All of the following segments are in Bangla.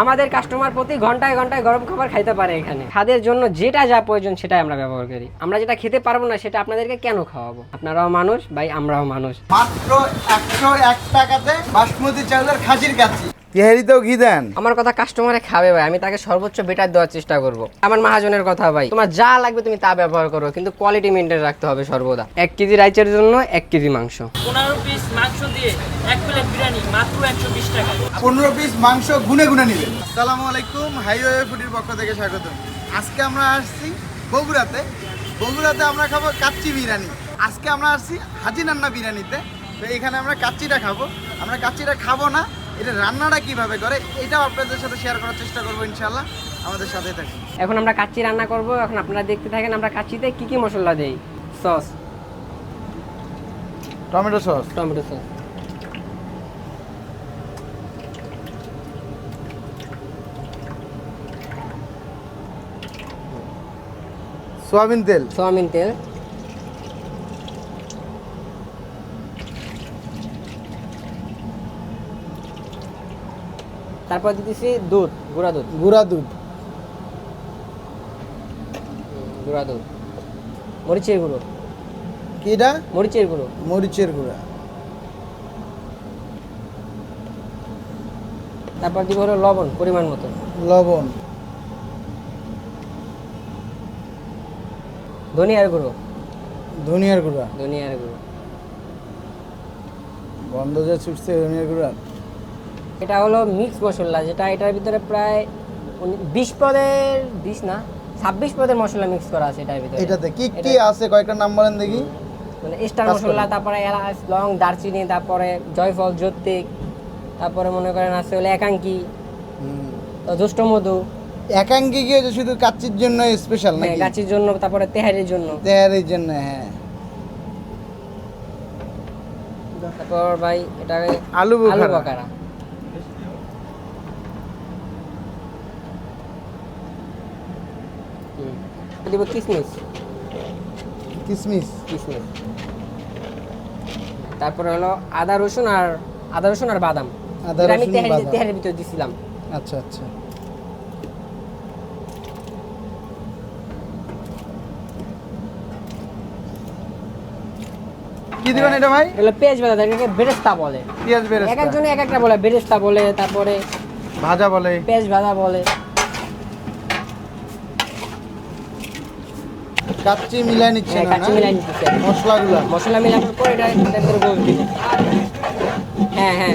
আমাদের কাস্টমার প্রতি ঘন্টায় ঘন্টায় গরম খাবার খাইতে পারে এখানে। খাদের জন্য যেটা যা প্রয়োজন সেটাই আমরা ব্যবহার করি। আমরা যেটা খেতে পারব না সেটা আপনাদেরকে কেন খাওয়াবো? আপনারাও মানুষ, ভাই, আমরাও মানুষ। মাত্র একশো এক টাকাতে বাসমতি চালের খাসির কাচ্ছি তেহারিতেও ঘি দেন? আমার কথা কাস্টমারে খাবে ভাই আমি তাকে সর্বোচ্চ বেটার দেওয়ার চেষ্টা করব। আমার মহাজনের কথা ভাই তোমার যা লাগবে তুমি তা ব্যবহার করো কিন্তু কোয়ালিটি মেনটেন রাখতে হবে সর্বদা। এক কেজি রাইসের জন্য এক কেজি মাংস। পনেরো পিস মাংস দিয়ে এক প্লেট বিরিয়ানি মাত্র একশো বিশ টাকা। পনেরো পিস মাংস গুনে গুনে নেবেন আসসালামু আলাইকুম হাইওয়ে ফুডির পক্ষ থেকে স্বাগত আজকে আমরা আসছি বগুড়াতে। বগুড়াতে আমরা খাব কাচ্চি বিরিয়ানি। আজকে আমরা আসছি হাজি নান্না বিরিয়ানিতে। তো এখানে আমরা কাচ্চিটা খাব। আমরা কাচ্চিটা খাব না এটা রান্নাটা কীভাবে করে এটাও আপনাদের সাথে শেয়ার করার চেষ্টা করব ইনশাল্লাহ আমাদের সাথে থাকুন। এখন আমরা কাচ্চি রান্না করব এখন আপনারা দেখতে থাকেন আমরা কাচ্চিতে কি কি মশলা দেই। Sauce. Tomato sauce. Tomato sauce. Soybean তেল। সোয়াবিন তেল। তারপর দিতেছি দুধ গুঁড়া দুধ। গুঁড়া দুধ। গুঁড়া দুধ। মরিচের গুঁড়ো। কিটা? মরিচের গুঁড়ো। মরিচের গুঁড়া। তারপর দিব হলো লবণ পরিমাণ মতো। লবণ। ধনিয়ার গুঁড়ো। ধনিয়ার গুঁড়া। ধনিয়ার গুঁড়ো। গন্ধ যে ছুটছে ধনিয়ার গুঁড়া। এটা হলো মিক্স মশলা যেটা এটার ভিতরে প্রায় বিশ পদের বিশ না ছাব্বিশ পদের মশলা মিক্স করা আছে এটার ভিতরে। এটাতে কি কি আছে? কয়েকটা নাম বলেন দেখি। মানে স্টার মশলা তারপরে এলাচ লং দারচিনি তারপরে জয়ফল জ্যোতিক তারপরে মনে করেন আছে হলো একাঙ্কি মধু। একাঙ্কি কি হচ্ছে শুধু কাচ্চির জন্য স্পেশাল হ্যাঁ, নাকি? গাছির জন্য তারপরে তেহারির জন্য। তেহারির জন্য হ্যাঁ। তারপর ভাই এটা আলু আলু বকারা দিব কিসমিস। কিসমিস। কিসমিস। তারপরে হলো আদা রসুন আর আদা রসুন আর বাদাম। আদা এটা রসুন, তেহারি বাদাম। তেহারির ভিতরে দিছিলাম। আচ্ছা আচ্ছা। কি দিবেন এটা ভাই? এগুলো পেঁয়াজ বাদা এটাকে বেরেস্তা বলে। পেঁয়াজ বেরেস্তা। এক বেরেস্তা একজনে এক একটা বলে বেরেস্তা বলে তারপরে ভাজা বলে। পেঁয়াজ ভাজা বলে। কাচ্চি মিলাই নিচ্ছে হ্যাঁ, না কাঁচি মিলাই নিতেছে মশলাগুলো। মশলা মিলানোর পর এটা এটার ভিতরে গোল দিবে। হ্যাঁ হ্যাঁ।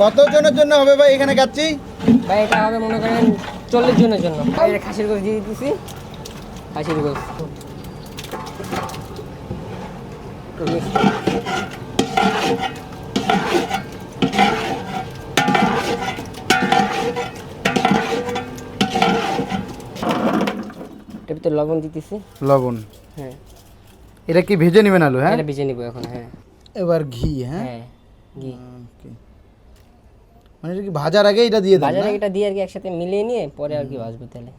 কতজনের জন্য হবে ভাই এখানে কাচ্চি? ভাই এটা হবে মনে করেন চল্লিশ জনের জন্য। যে খাসির গোস দিয়ে দিতেছি। খাসির গোস ভিতরে লবণ দিতেছি। লবণ। হ্যাঁ। এটা কি ভেজে নেবেন আলু হ্যাঁ? এটা বেজে নিব এখন হ্যাঁ। এবার ঘি হ্যাঁ? হ্যাঁ ঘি। Okay. মানে এটা কি ভাজার আগে এটা দিয়ে দেন বাজারে না? এটা দিয়ে আর কি একসাথে মিলিয়ে নিয়ে পরে আর কি ভাজবো তেলে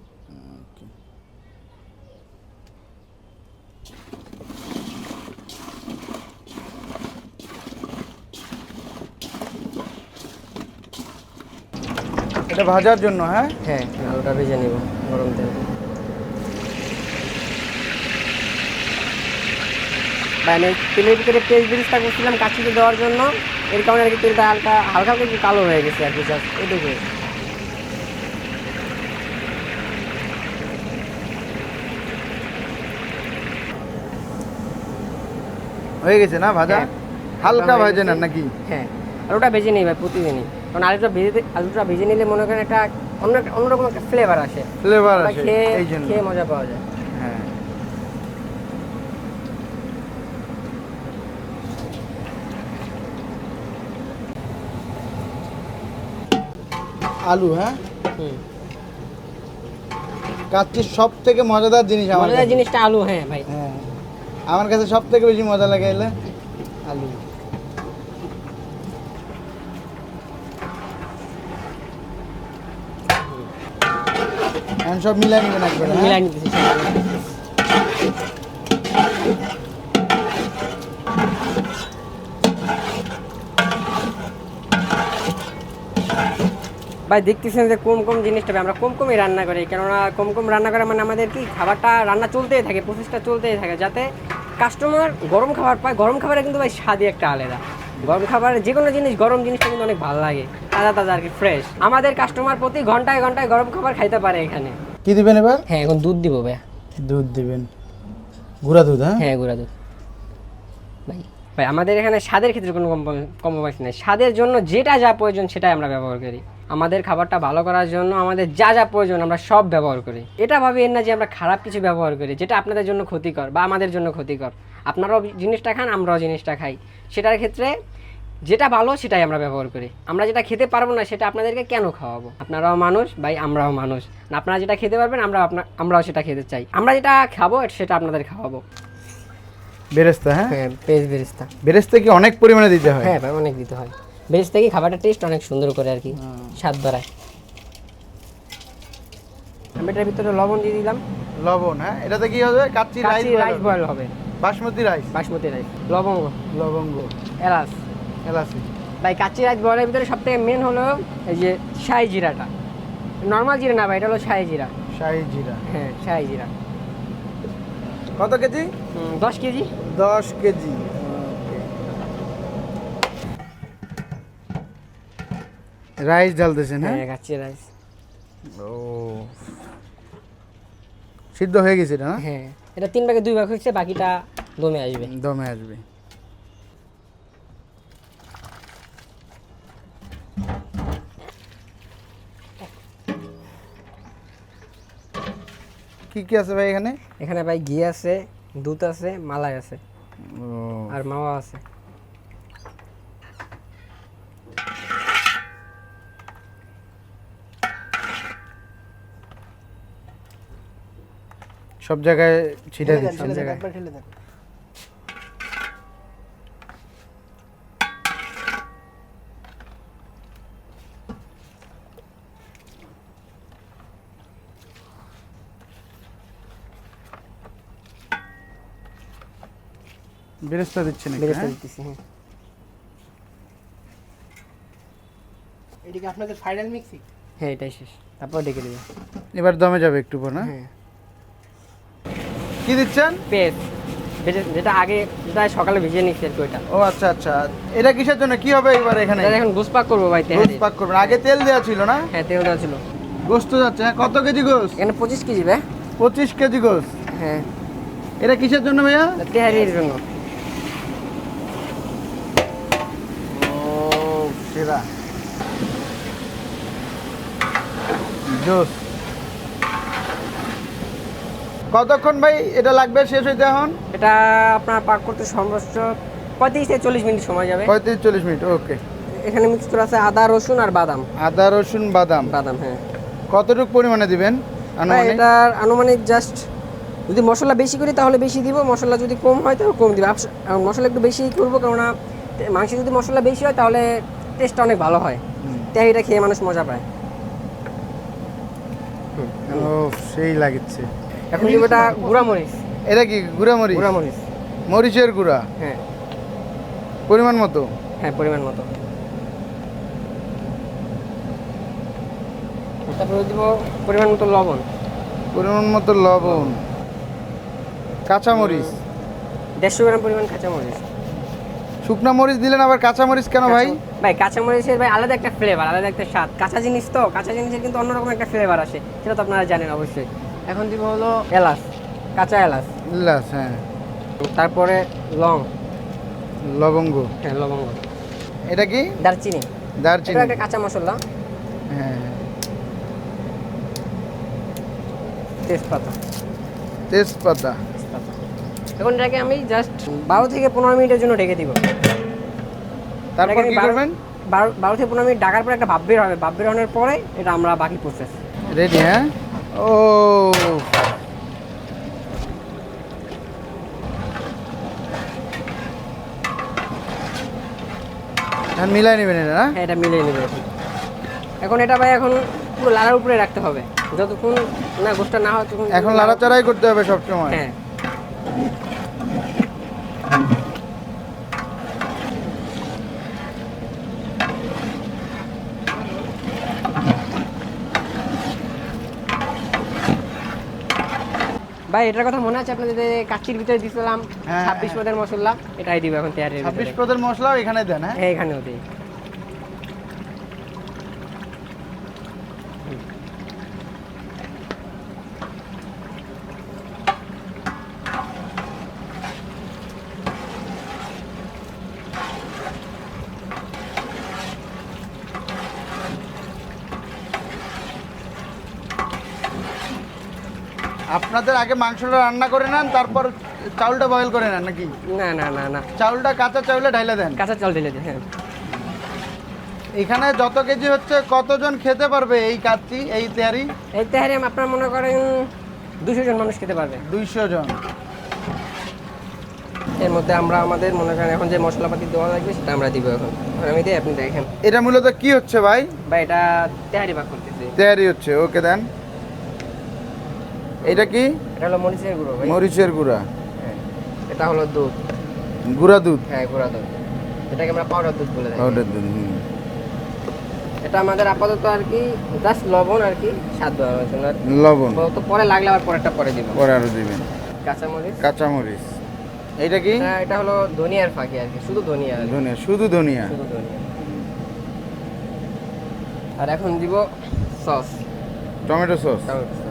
এটা ভাজার জন্য হ্যাঁ? হ্যাঁ ওটা ভেজে নিব গরম তেলে। মানে তেলের ভিতরে পেঁয়াজ বিরিজটা করছিলাম কাছিতে দেওয়ার জন্য। এর কারণে আর কি তেলটা হালকা হালকা হালকা একটু কালো হয়ে গেছে আর কি জাস্ট এটুকু হয়ে গেছে না ভাজা? হ্যাঁ। হালকা ভাজে না নাকি? হ্যাঁ আলুটা ভেজে নিই ভাই প্রতিদিনই। কারণ আলুটা ভেজে আলুটা ভেজে নিলে মনে করেন একটা অন্য একটা- অন্যরকম একটা ফ্লেভার আসে। ফ্লেভার জন্য খেয়ে মজা পাওয়া যায়। আলু হ্যাঁ? কাচ্চির সব থেকে মজাদার জিনিস আমার মজাদার জিনিসটা আলু হ্যাঁ ভাই। হ্যাঁ। আমার কাছে সব থেকে বেশি মজা লাগে এলে আলু। সব মিলাই নেবেন একবার হ্যাঁ? মিলাই নিতে ভাই দেখতেছেন যে কম কম জিনিসটা আমরা কম কমই রান্না করি। কেননা কম কম রান্না করা মানে আমাদের কি খাবারটা রান্না চলতেই থাকে প্রসেসটা চলতেই থাকে যাতে কাস্টমার গরম খাবার পায়। গরম খাবারে কিন্তু ভাই স্বাদই একটা আলাদা। গরম খাবার যে কোনো জিনিস গরম জিনিসটা কিন্তু অনেক ভালো লাগে। তাজা তাজা আর কি ফ্রেশ আমাদের কাস্টমার প্রতি ঘন্টায় ঘন্টায় গরম খাবার খাইতে পারে এখানে। কি দিবেন এবার? হ্যাঁ এখন দুধ দিব ভাই। দুধ দিবেন। গুঁড়া দুধ হ্যাঁ? হ্যাঁ গুঁড়া দুধ। ভাই ভাই আমাদের এখানে স্বাদের ক্ষেত্রে কোনো কম্প্রোমাইজ নেই। স্বাদের জন্য যেটা যা প্রয়োজন সেটাই আমরা ব্যবহার করি। আমাদের খাবারটা ভালো করার জন্য আমাদের যা যা প্রয়োজন আমরা সব ব্যবহার করি। এটা ভাবেন না যে আমরা খারাপ কিছু ব্যবহার করি যেটা আপনাদের জন্য ক্ষতিকর বা আমাদের জন্য ক্ষতিকর। আপনারাও জিনিসটা খান আমরাও জিনিসটা খাই। সেটার ক্ষেত্রে যেটা ভালো সেটাই আমরা ব্যবহার করি। আমরা যেটা খেতে পারব না সেটা আপনাদেরকে কেন খাওয়াবো? আপনারাও মানুষ ভাই আমরাও মানুষ। না আপনারা যেটা খেতে পারবেন আমরা আপনার আমরাও সেটা খেতে চাই। আমরা যেটা খাব সেটা আপনাদের খাওয়াবো। বেরেস্তা হ্যাঁ? হ্যাঁ পেঁয়াজ বেরেস্তা। বেরেস্তা কি অনেক পরিমাণে দিতে হয়। হ্যাঁ ভাই অনেক দিতে হয়। বেরেস্তা কি খাবারটা টেস্ট অনেক সুন্দর করে আর কি স্বাদ বাড়ায়। আমি এটার ভিতরে লবণ দিয়ে দিলাম। লবণ হ্যাঁ? এটাতে কি হবে? কাচ্চি রাইস রাইস বয়েল হবে। বাসমতি রাইস বাসমতি রাইস লবঙ্গ। লবঙ্গ। এলাচ। এলাচি। ভাই কাচ্চি রাইস বয়েলের ভিতরে সব থেকে মেন হলো এই যে শাহি জিরাটা। নর্মাল জিরা না ভাই এটা হলো শাহি জিরা। শাহি জিরা। হ্যাঁ শাহি জিরা। কত কেজি? দশ কেজি। দশ কেজি। রাইস ঢালতেছেন হ্যাঁ? হ্যাঁ কাচ্চি রাইস ও। সিদ্ধ হয়ে গেছে না? হ্যাঁ এটা তিন ভাগে দুই ভাগ হচ্ছে বাকিটা দমে আসবে। দমে আসবে। কি কি আছে ভাই এখানে? এখানে ভাই ঘি আছে দুধ আছে মালাই আছে। আর মাওয়া আছে। সব জায়গায় ছিটা দিচ্ছে। সব জায়গায়। বেরেস্তা দিচ্ছে নাকি বেরেস্তা হ্যাঁ? দিতেছি হ্যাঁ। এটা কি আপনাদের ফাইনাল মিক্সিং হ্যাঁ এটাই শেষ। তারপর ডেকে দেবে। এবার দমে যাবে একটু পর না? হ্যাঁ। কি দিচ্ছেন? পেস্ট যেটা- আগে যেটা সকালে ভিজিয়ে নিচ্ছি আর ওইটা। ও আচ্ছা আচ্ছা। এটা কিসের জন্য? কি হবে এবার এখানে? এটা এখন গোস পাক করব ভাই গোস্ত তেহারি পাক করবেন। আগে তেল দেওয়া ছিল না? হ্যাঁ তেল দেওয়া ছিল। গোস্ত যাচ্ছে। হ্যাঁ কত কেজি গোস্ত? এখানে পঁচিশ কেজি ভাই। পঁচিশ কেজি গোস্ত? হ্যাঁ। এটা কিসের জন্য ভাইয়া? তেহারির জন্য। ও সেরা। জোস কতক্ষণ ভাই এটা লাগবে? শেষ হইতে এখন? এটা আপনার পাক করতে সর্বোচ্চ পঁয়ত্রিশ থেকে চল্লিশ মিনিট সময় যাবে। পঁয়ত্রিশ চল্লিশ মিনিট ওকে। এখানে মিক্স করা আছে আদা রসুন আর বাদাম। আদা রসুন বাদাম। বাদাম হ্যাঁ। কতটুকু পরিমাণে দিবেন এটার আনুমানিক জাস্ট যদি মশলা বেশি করি তাহলে বেশি দিব মশলা যদি কম হয় তাহলে কম দিব। মশলা একটু বেশি করব কেননা মাংসে যদি মশলা বেশি হয় তাহলে টেস্টটা অনেক ভালো হয়। তাই এটা খেয়ে মানুষ মজা পায়। ও সেই লাগছে এখন দিব এটা গুঁড়া মরিচ? এটা কি গুঁড়া মরিচ? গুঁড়া মরিচ। মরিচের গুঁড়া? হ্যাঁ। পরিমাণ মতো? হ্যাঁ পরিমাণ মতো। তারপরে দিব পরিমাণ মতো লবণ। পরিমাণ মতো লবণ। কাঁচা মরিচ? দেড়শো গ্রাম পরিমাণ কাঁচা মরিচ। শুকনা মরিচ দিলেন আবার কাঁচা মরিচ কেন ভাই? ভাই কাঁচা মরিচের ভাই আলাদা একটা ফ্লেভার আলাদা একটা স্বাদ। কাঁচা জিনিস তো কাঁচা জিনিসের কিন্তু অন্যরকম একটা ফ্লেভার আসে সেটা তো আপনারা জানেন অবশ্যই। এখন দিব হলো এলাচ কাঁচা এলাচ। ইলাচ হ্যাঁ। তারপরে লং। লবঙ্গ। হ্যাঁ লবঙ্গ। এটা কি? দারচিনি। দারচিনি। এটা একটা কাঁচা মশলা। হ্যাঁ হ্যাঁ। তেজপাতা। তেজপাতা। এখন এটাকে আমি জাস্ট বারো থেকে পনেরো মিনিটের জন্য ঢেকে দিব। তারপর কি বারো- করবেন? বারো বারো থেকে পনেরো মিনিট ডাকার পরে একটা ভাব বের হবে। ভাব বের হওয়ার পরে এটা আমরা বাকি প্রসেস রেডি হ্যাঁ? ও। হ্যাঁ মিলাই নেবেন এটা না? হ্যাঁ এটা মিলিয়ে নেবে এখন এখন এটা ভাই এখন পুরো লাড়ার উপরে রাখতে হবে। যতক্ষণ না গোষ্ঠটা না হয় তখন এখন লাড়াচাড়াই করতে হবে সবসময়। হ্যাঁ। ভাই এটার কথা মনে আছে আপনাদের কাচির ভিতরে দিছিলাম হ্যাঁ, ছাব্বিশ। পদের মশলা? এটাই দিব এখন তৈরি ছাব্বিশ পদের মশলাও এখানে দেন হ্যাঁ? হ্যাঁ এখানেও দিই। আপনাদের আগে মাংসটা রান্না করে নেন তারপর চাউলটা বয়েল করে নেন নাকি? না না না না। চাউলটা কাঁচা চাউলে ঢাইলে দেন। কাঁচা চাউল ঢেলে দিই, হ্যাঁ। এখানে যত কেজি হচ্ছে কতজন খেতে পারবে এই কাচ্চি এই তেয়ারি? এই তেহারি আপনার মনে করেন দুশো জন মানুষ খেতে পারবে। দুইশো জন। এর মধ্যে আমরা আমাদের মনে করেন এখন যে মশলাপাতি দেওয়া লাগবে সেটা আমরা দিব এখন। এখন আমি দিই আপনি দেখেন। এটা মূলত কি হচ্ছে ভাই? বা এটা তেহারি ভাগ করতেছি। তেয়ারি হচ্ছে ওকে দেন। এটা কি? এটা হলো মরিচের গুঁড়ো ভাই। মরিচের গুঁড়া। হ্যাঁ। এটা হলো দুধ। গুঁড়া দুধ? হ্যাঁ গুঁড়া দুধ। এটাকে আমরা পাউডার দুধ বলে থাকি। পাউডার দুধ। এটা আমাদের আপাতত আর কি জাস্ট লবণ আর কি স্বাদ দেওয়ার জন্য। লবণ। আপাতত পরে লাগলে আবার পরেরটা পরে দিব পরে আরও দিবেন। কাঁচামরিচ। কাঁচামরিচ। এইটা কি? এটা এটা হলো ধনিয়ার ফাঁকি আর কি শুধু ধনিয়া। আর ধনিয়া শুধু ধনিয়া। শুধু ধনিয়া। আর এখন দিব sauce. Tomato sauce. Tomato sauce.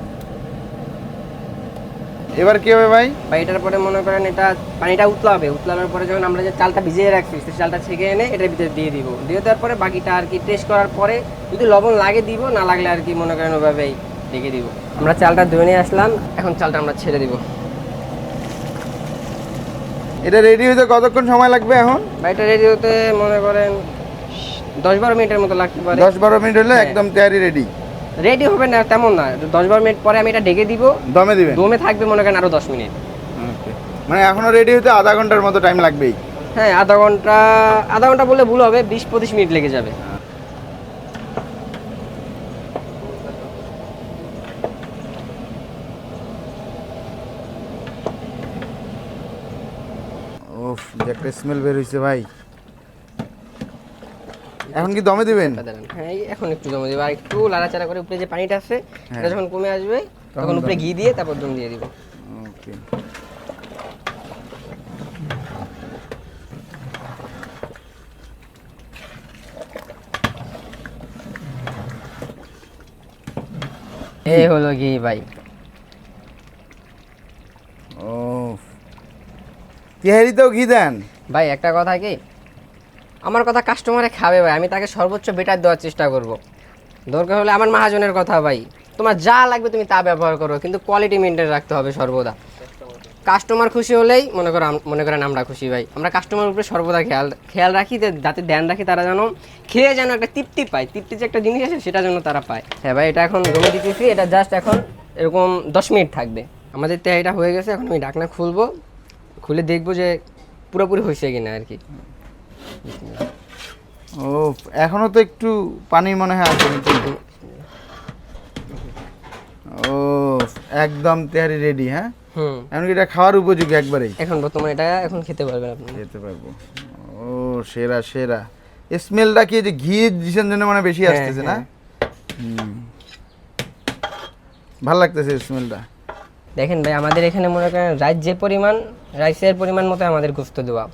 এবার কি হবে ভাই? বা এটার পরে মনে করেন এটা পানিটা উতলাবে উতলানোর পরে যখন আমরা যে চালটা ভিজিয়ে রাখছি সেই চালটা ছেঁকে এনে এটার ভিতরে দিয়ে দিব। দিয়ে দেওয়ার পরে বাকিটা আর কি টেস্ট করার পরে যদি লবণ লাগে দিব না লাগলে আর কি মনে করেন ওভাবেই রেখে দিব। আমরা চালটা ধুয়ে নিয়ে আসলাম এখন চালটা আমরা ছেড়ে দিব। এটা রেডি হতে কতক্ষণ সময় লাগবে এখন? বা এটা রেডি হতে মনে করেন দশ বারো মিনিটের মতো লাগতে পারে। দশ বারো মিনিট হলে হ্যাঁ। একদম তৈরি রেডি রেডি হবে না তেমন না। দশ বারো মিনিট পরে আমি এটা ঢেকে দিব। দমে দিবেন? দমে থাকবে মনে করেন আরও দশ মিনিট। মানে এখনও রেডি হতে আধা ঘণ্টার মতো টাইম লাগবেই? হ্যাঁ আধা ঘণ্টা আধা ঘণ্টা বললে ভুল হবে বিশ পঁচিশ মিনিট লেগে যাবে। যে একটা স্মেল বের হইছে ভাই। এখন কি দমে দিবেন? হ্যাঁ এখন একটু জমে দেবো। আর একটু লাড়াচাড়া করে উপরে যে পানিটা আছে হ্যাঁ। এটা যখন কমে আসবে তখন তখন উপরে ঘি দিয়ে তারপর দম দিয়ে দিব। ওকে। এই হলো ঘি ভাই। ও তিহারিতেও ঘি দেন? ভাই একটা কথা কি? আমার কথা কাস্টমারে খাবে ভাই, আমি তাকে সর্বোচ্চ বেটার দেওয়ার চেষ্টা করব। দরকার হলে আমার মহাজনের কথা ভাই। তোমার যা লাগবে তুমি তা ব্যবহার করো, কিন্তু কোয়ালিটি মেনটেন রাখতে হবে সর্বদা। কাস্টমার খুশি হলেই মনে করো মনে করেন আমরা খুশি ভাই। আমরা কাস্টমার উপরে সর্বদা খেয়াল খেয়াল রাখি যে যাতে ধ্যান রাখি তারা যেন খেয়ে যেন একটা তৃপ্তি পায়। তৃপ্তি যে একটা জিনিস আছে সেটা যেন তারা পায়। হ্যাঁ ভাই, এটা এখন জমে দিতেছি, এটা জাস্ট এখন এরকম দশ মিনিট থাকবে। আমাদের তেহারিটা হয়ে গেছে, এখন আমি ডাকনা খুলবো, খুলে দেখব যে পুরোপুরি হয়েছে কিনা আর কি। ও এখনও তো একটু পানি মনে হয় আছে নিচে। ও একদম তেহারি রেডি হ্যাঁ? হুম। এমনকি এটা খাওয়ার উপযোগী একবারেই। এখন বর্তমানে এটা এখন খেতে পারবেন আপনি। খেতে পারব। ও সেরা সেরা। স্মেলটা কি যে ঘি দিছেন জন্য মানে বেশি হ্যাঁ, আসতেছে না? হ্যাঁ। হুম। ভালো লাগতেছে স্মেলটা দেখেন ভাই আমাদের এখানে মনে করেন রাইস যে পরিমাণ রাইসের পরিমাণ মতো আমাদের গোস্ত দেওয়া।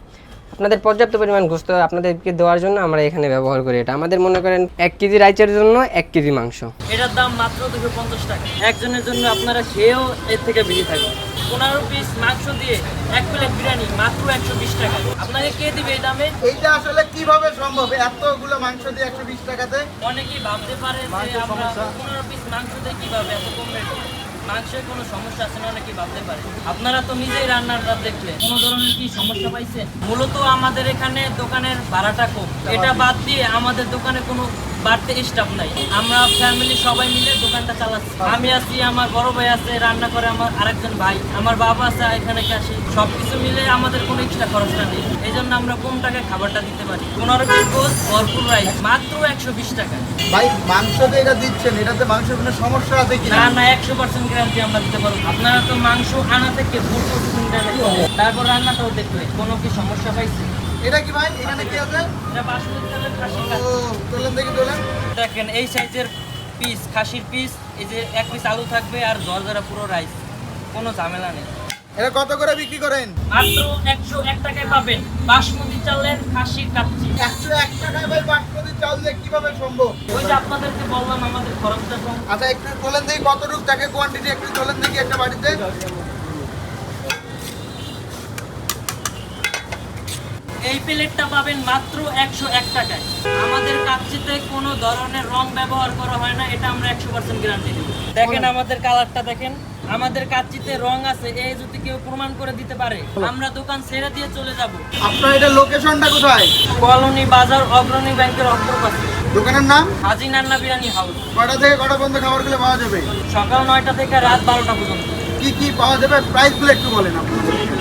আপনাদের পর্যাপ্ত পরিমাণ গোস্ত আপনাদেরকে দেওয়ার জন্য আমরা এখানে ব্যবহার করি এটা। আমাদের মনে করেন এক কেজি রাইসের জন্য এক কেজি মাংস। এটার দাম মাত্র দুশো পঞ্চাশ টাকা। একজনের জন্য আপনারা খেয়েও এর থেকে বেশি থাকবে। পনেরো পিস মাংস দিয়ে এক প্লেট বিরিয়ানি মাত্র একশো বিশ টাকা। আপনাকে কে দিবে এই দামে? এইটা আসলে কীভাবে সম্ভব? এতগুলো মাংস দিয়ে একশো বিশ টাকাতে? অনেকেই ভাবতে পারে যে আমরা পনেরো পিস মাংস দিয়ে কীভাবে এত কম রেটে মাংসের কোনো সমস্যা আছে না নাকি ভাবতে পারে? আপনারা তো নিজেই রান্নাটা দেখলে কোনো ধরনের কি সমস্যা পাইছেন? মূলত আমাদের এখানে দোকানের ভাড়াটা কম। এটা বাদ দিয়ে আমাদের দোকানে কোনো বাড়তে স্টাফ নাই। আমরা ফ্যামিলি সবাই মিলে দোকানটা চালাচ্ছি। আমি আছি আমার বড় ভাই আছে রান্না করে আমার আরেকজন ভাই। আমার বাবা আছে এখানে আসে। সবকিছু মিলে আমাদের কোনো এক্সট্রা খরচটা নেই। এই জন্য আমরা কম টাকায় খাবারটা দিতে পারি। পনেরো পিস গোস ভরপুর রাইস মাত্র একশো বিশ টাকা। ভাই মাংস যে এটা দিচ্ছেন এটাতে মাংসের কোনো সমস্যা আছে কি না না একশো পার্সেন্ট গ্যারান্টি আমরা দিতে পারব। আপনারা তো মাংস আনা থেকে ফুল তারপর রান্নাটাও দেখবেন কোনো কি সমস্যা পাইছে? এটা কি ভাই? এখানে কি আছে? তোলেন দেখি তোলেন। দেখেন এই সাইজের পিস খাসির পিস এই যে এক পিস আলু থাকবে আর জর্জরা পুরো রাইস কোনো ঝামেলা নেই। এটা কত করে বিক্রি করেন? মাত্র একশো এক টাকায় পাবেন। বাসমতি চালের খাসির কাচ্চি। একশো এক টাকায় ভাই বাসমতি চাল দিয়ে কীভাবে সম্ভব? ওই যে আপনাদেরকে বললাম আমাদের খরচটা কম। আচ্ছা একটু তোলেন দেখি কতটুকু থাকে কোয়ান্টিটি একটু তোলেন দেখি একটা বাড়িতে। এই প্লেটটা পাবেন মাত্র একশো এক টাকায়। আমাদের কাচ্চিতে কোনো ধরনের রং ব্যবহার করা হয় না এটা আমরা একশো পার্সেন্ট গ্যারান্টি দেবো। দেখেন আমাদের কালারটা দেখেন। আমাদের কাচ্চিতে রং আছে এই যদি কেউ প্রমাণ করে দিতে পারে আমরা দোকান ছেড়ে দিয়ে চলে যাব। আপনার এটা লোকেশনটা কোথায়? কলোনি বাজার অগ্রণী ব্যাংকের অগ্রপাশে দোকানের নাম? হাজি নান্না বিরিয়ানি হাউস। কটা থেকে কটা পর্যন্ত খাবারগুলো পাওয়া যাবে? সকাল নয়টা থেকে রাত বারোটা পর্যন্ত। কি কি পাওয়া যাবে? প্রাইসগুলো একটু বলেন আপনি।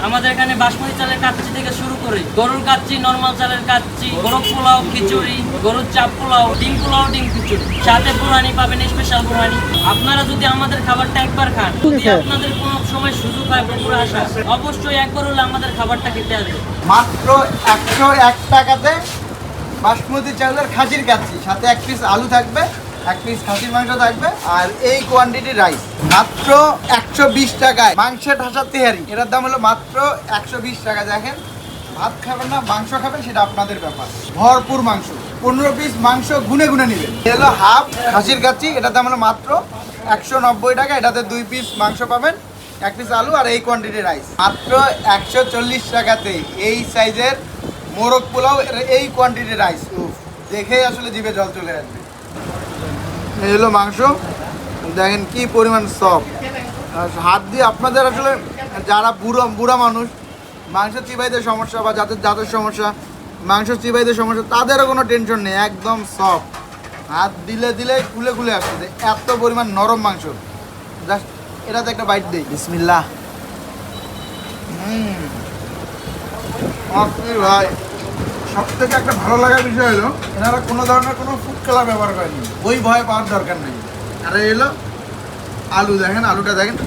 আমাদের এখানে বাসমতি চালের কাচ্চি থেকে শুরু করে গরুর কাচ্চি নর্মাল চালের কাচ্চি গরু পোলাও খিচুড়ি গরুর চাপ পোলাও ডিম পোলাও ডিম খিচুড়ি। সাথে বুড়ানি পাবেন স্পেশাল বুড়ানি আপনারা যদি আমাদের খাবারটা একবার খান যদি আপনাদের কোনো সময় সুযোগ হয় বগুড়া আসা অবশ্যই একবার হলে আমাদের খাবারটা খেতে আসবে। মাত্র একশো এক টাকাতে বাসমতি চালের খাসির কাচ্ছি সাথে এক পিস আলু থাকবে। এক পিস খাসির মাংস থাকবে আর এই কোয়ান্টিটি রাইস মাত্র একশো বিশ টাকায়। মাংসের ঠাসা তেহারি, এটার দাম হলো মাত্র একশো বিশ টাকা। দেখেন, ভাত খাবেন না, মাংস খাবেন, সেটা আপনাদের ব্যাপার। ভরপুর মাংস, পনেরো পিস মাংস গুনে গুনে নেবেন। এলো হাফ খাসির কাচ্ছি এটার দাম হলো মাত্র একশো নব্বই টাকা। এটাতে দুই পিস মাংস পাবেন, এক পিস আলু আর এই কোয়ান্টিটি রাইস মাত্র একশো চল্লিশ টাকাতে এই সাইজের মোরগ পোলাও এই কোয়ান্টিটি রাইস দেখেই আসলে জিভে জল চলে আসবে। এই হলো মাংস। দেখেন কি পরিমাণ সব হাত দিয়ে আপনাদের আসলে যারা বুড়ো বুড়া মানুষ মাংস চিবাইতে সমস্যা বা যাদের দাঁতের সমস্যা মাংস চিবাইতে সমস্যা তাদেরও কোনো টেনশন নেই একদম সফট হাত দিলে দিলে খুলে খুলে আসছে এত পরিমাণ নরম মাংস। জাস্ট এটাতে একটা বাইট দেই। বিসমিল্লাহ। হুম। ভাই। সব থেকে একটা ভালো লাগার বিষয় হলো, এনারা কোনো ধরনের কোনো ফুড কালার ব্যবহার করেনি ওই ভয় পাওয়ার দরকার নেই। আর এই হলো আলু, দেখেন আলুটা, দেখেন।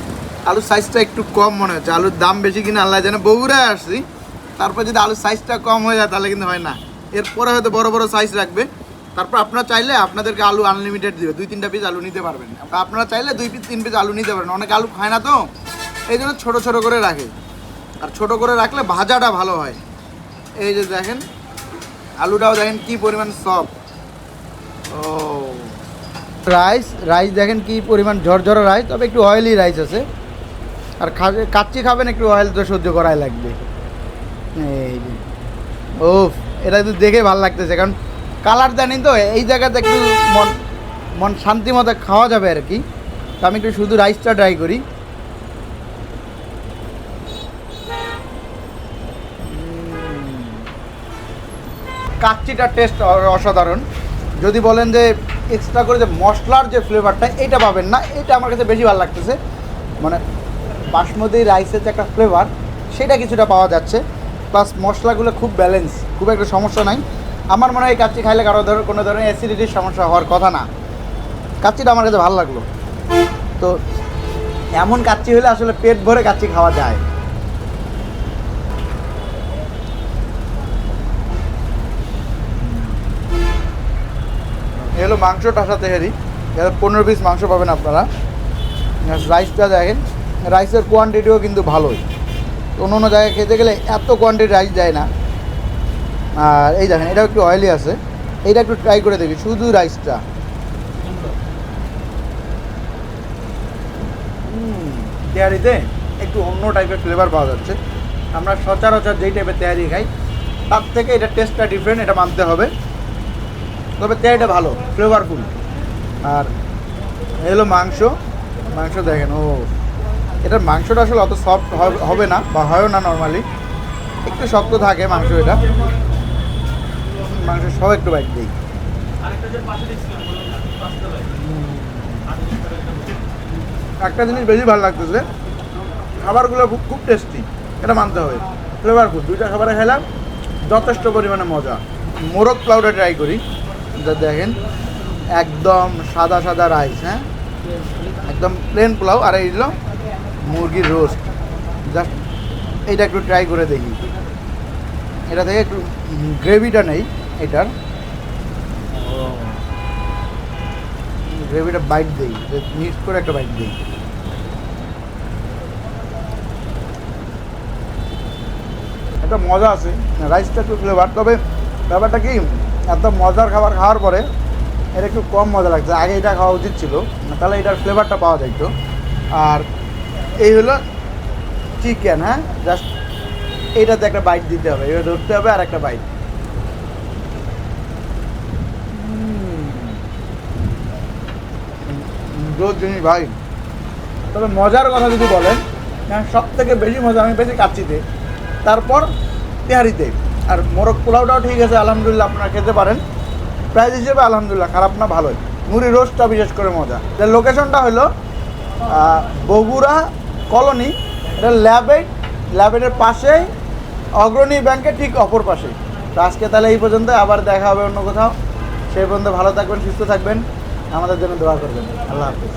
আলুর সাইজটা একটু কম মনে হচ্ছে। আলুর দাম বেশি কিনা আল্লাহ জানে। বগুড়ায় আসছি। তারপর যদি আলুর সাইজটা কম হয়ে যায়, তাহলে কিন্তু হয় না। এরপরে হয়তো বড় বড় সাইজ রাখবে। তারপর আপনারা চাইলে আপনাদেরকে আলু আনলিমিটেড দিবে। দুই তিনটা পিস আলু নিতে পারবেন। আপনারা চাইলে দুই পিস তিন পিস আলু নিতে পারেন। অনেক আলু খায় না তো। এই জন্য ছোটো ছোটো করে রাখে। আর ছোট করে রাখলে ভাজাটা ভালো হয়। এই যে দেখেন আলুটাও দেখেন কি পরিমাণ সফট ও। রাইস রাইস দেখেন কি পরিমাণ ঝরঝরা রাইস তবে একটু অয়েলি রাইস আছে। আর কাচ্চি খাবেন, একটু অয়েল তো সহ্য করাই লাগবে। এই ও এটা একটু দেখে ভালো লাগতেছে, কারণ কালার জানি তো, এই জায়গাতে একটু মন মন শান্তি মতো খাওয়া যাবে আর কি। তো আমি একটু শুধু রাইসটা ট্রাই করি। কাচ্চিটার টেস্ট অসাধারণ। যদি বলেন যে এক্সট্রা করে যে মশলার যে ফ্লেভারটা এটা পাবেন না, এটা আমার কাছে বেশি ভালো লাগতেছে। মানে বাসমতি রাইসের যে একটা ফ্লেভার সেটা কিছুটা পাওয়া যাচ্ছে। প্লাস মশলাগুলো খুব ব্যালেন্স খুব একটা সমস্যা নাই। আমার মনে হয় কাচ্চি খাইলে কারও ধর কোনো ধরনের অ্যাসিডিটির সমস্যা হওয়ার কথা না। কাচ্চিটা আমার কাছে ভালো লাগল। তো এমন কাচ্চি হলে আসলে পেট ভরে কাচ্চি খাওয়া যায়। হলো মাংসটা সাথে হেরি এর পনেরো পিস মাংস পাবেন আপনারা। রাইসটা দেখেন রাইসের কোয়ান্টিটিও কিন্তু ভালোই। অন্য অন্য জায়গায় খেতে গেলে এত কোয়ান্টিটি রাইস দেয় না। আর এই দেখেন এটা একটু অয়েলি আছে। এইটা একটু ট্রাই করে দেখি, শুধু রাইসটা তেয়ারিতে একটু অন্য টাইপের ফ্লেভার পাওয়া যাচ্ছে। আমরা সচরাচর যেই টাইপের তেয়ারি খাই, তার থেকে এটা টেস্টটা ডিফারেন্ট এটা মানতে হবে। তবে তেয়ারিটা ভালো ফ্লেভারফুল আর এ হলো মাংস। মাংস দেখেন, ও। এটার মাংসটা আসলে অত সফট হবে না, বা হয়ও না নর্মালি একটু শক্ত থাকে মাংস এটা। মাংস সব একটু বাইট দিই। একটা জিনিস বেশি ভালো লাগতেছে, খাবারগুলো খুব টেস্টি এটা মানতে হবে। ফ্লেভারফুল দুইটা খাবারে খেলাম, যথেষ্ট পরিমাণে মজা। মোরগ পোলাওটা ট্রাই করি। দেখেন, একদম সাদা সাদা রাইস হ্যাঁ? একদম প্লেন পোলাও, আর এই হলো মুরগির রোস্ট জাস্ট এইটা একটু ট্রাই করে দেখি। এটা থেকে একটু গ্রেভিটা নেই, এটার। গ্রেভিটা বাইট দিই মিক্স করে একটা বাইট দিই। একটা মজা আছে রাইসটা একটু ফ্লেভার তবে ব্যাপারটা কি এত মজার খাবার খাওয়ার পরে এটা একটু কম মজা লাগছে। আগে এটা খাওয়া উচিত ছিল। তাহলে এটার ফ্লেভারটা পাওয়া যাইত আর এই হলো চিকেন হ্যাঁ? জাস্ট এইটাতে একটা বাইট দিতে হবে। এবার ধরতে হবে আর একটা বাইট জিনিস ভাই। তবে মজার কথা যদি বলেন সব থেকে বেশি মজা আমি পেয়েছি কাচ্চিতে তারপর তেহারিতে। আর মোরগ পোলাওটাও ঠিক আছে, আলহামদুলিল্লাহ আপনারা খেতে পারেন। প্রাইস হিসেবে আলহামদুলিল্লাহ, খারাপ না, ভালোই। মুড়ি রোস্টটা বিশেষ করে মজা। লোকেশনটা হলো বগুড়া কলোনি, এটা ল্যাবেট, ল্যাবেটের পাশেই অগ্রণী ব্যাংকের ঠিক অপর পাশে। তো আজকে তাহলে এই পর্যন্ত, আবার দেখা হবে অন্য কোথাও। সেই পর্যন্ত ভালো থাকবেন, সুস্থ থাকবেন। আমাদের জন্য দোয়া করবেন। আল্লাহ হাফিজ।